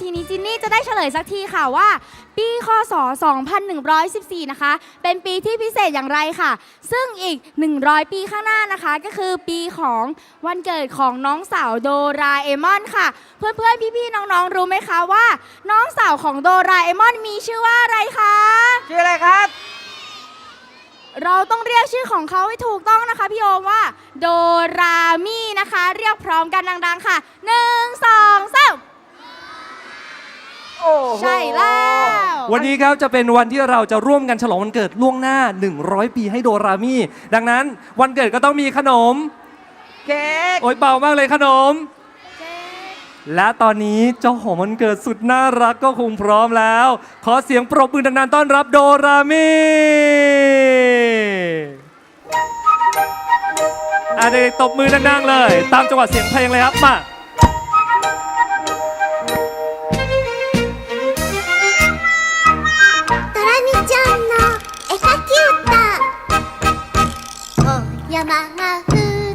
ทีนี้จินนี่จะได้เฉลยสักทีค่ะว่า ปีคศ 2114 นะคะ เป็นปีที่พิเศษอย่างไรค่ะ ซึ่งอีก 100 ปีข้างหน้านะคะ ก็คือปีของวันเกิดของน้องสาวโดราเอมอนค่ะ เพื่อนๆ พี่ๆ น้องๆ รู้ไหมคะว่า น้องสาวของโดราเอมอนมีชื่อว่าอะไรคะ ชื่ออะไรครับ เราต้องเรียกชื่อของเขาให้ถูกต้องนะคะพี่โอมว่า โดรามีนะคะ เรียกพร้อมกันดังๆ ค่ะหนึ่งสองสาม โอ้โหใช่แล้ว วันนี้ครับจะเป็นวันที่เราจะร่วมกันฉลองวันเกิดล่วงหน้า 100 ปีให้โดรามีดังนั้นวันเกิดก็ต้องมีขนม เค้กโอ้ยเบามากเลยขนม และตอนนี้เจ้าของวันเกิดสุดน่ารักก็คงพร้อมแล้ว ขอเสียงปรบมือดังๆต้อนรับโดรามีอะเด็กๆตบมือดังๆเลย ตามจังหวะเสียงเพลงเลยครับมา 歌お山が二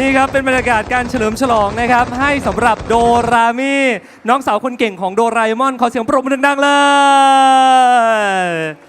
นี่ครับเป็นบรรยากาศการเฉลิมฉลองนะครับ ให้สำหรับโดรามีน้องสาวคนเก่งของโดราเอมอนขอเสียงปรบมือดังๆเลย